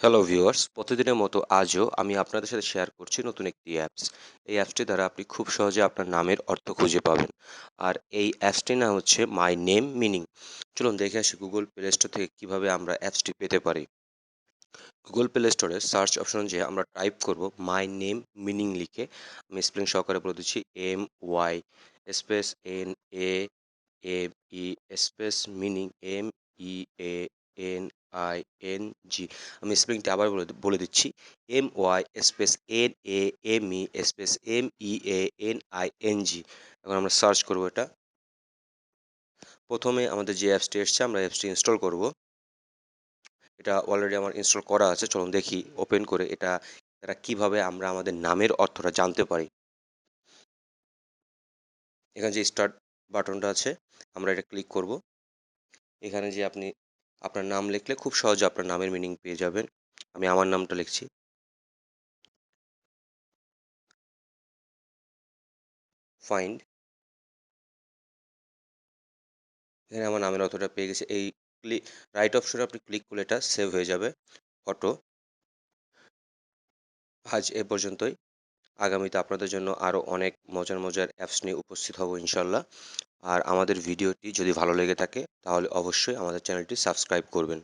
Hello viewers প্রতিদিনের মতো আজও আমি আপনাদের সাথে শেয়ার করছি নতুন একটি অ্যাপস এই অ্যাপসটি দ্বারা আপনি খুব সহজে আপনার নামের অর্থ খুঁজে পাবেন। আর এই অ্যাপসটির নাম হচ্ছে মাই নেম মিনিং চলুন দেখে আসি গুগল প্লে স্টোর থেকে কীভাবে আমরা অ্যাপসটি পেতে পারি। গুগল প্লে স্টোরে সার্চ অপশন যে আমরা টাইপ করব মাই নেম মিনিং লিখে, আমি স্প্রিং সহকারে বলে দিচ্ছি M Y space N A M E space meaning M G, আমি স্পেলিংটা আবার বলে দিচ্ছি। M Y space N A M E space M E A N I N G এখন আমরা সার্চ করব এটা। প্রথমে আমাদের যে অ্যাপসটি এসছে, আমরা অ্যাপসটি ইনস্টল করব। এটা অলরেডি আমার ইনস্টল করা আছে। চলুন দেখি ওপেন করে এটা এটা কীভাবে আমরা আমাদের নামের অর্থটা জানতে পারি। এখানে যে স্টার্ট বাটনটা আছে, আমরা এটা ক্লিক করব। এখানে যে আপনি আপনার নাম লিখলে খুব সহজে আপনার নামের মিনিং পেয়ে যাবেন। আমি আমার নামটা লিখছি। ফাইন্ড এখানে আমার নামের অর্থটা পেয়ে গেছে। এই ক্লিক রাইট অপশনে আপনি ক্লিক করলে এটা সেভ হয়ে যাবে। ফটো আজ এ পর্যন্তই। আগামীতে আপনাদের জন্য আরও অনেক মজার মজার অ্যাপস নিয়ে উপস্থিত হব ইনশাল্লাহ। আর আমাদের ভিডিওটি যদি ভালো লেগে থাকে তাহলে অবশ্যই আমাদের চ্যানেলটি সাবস্ক্রাইব করবেন।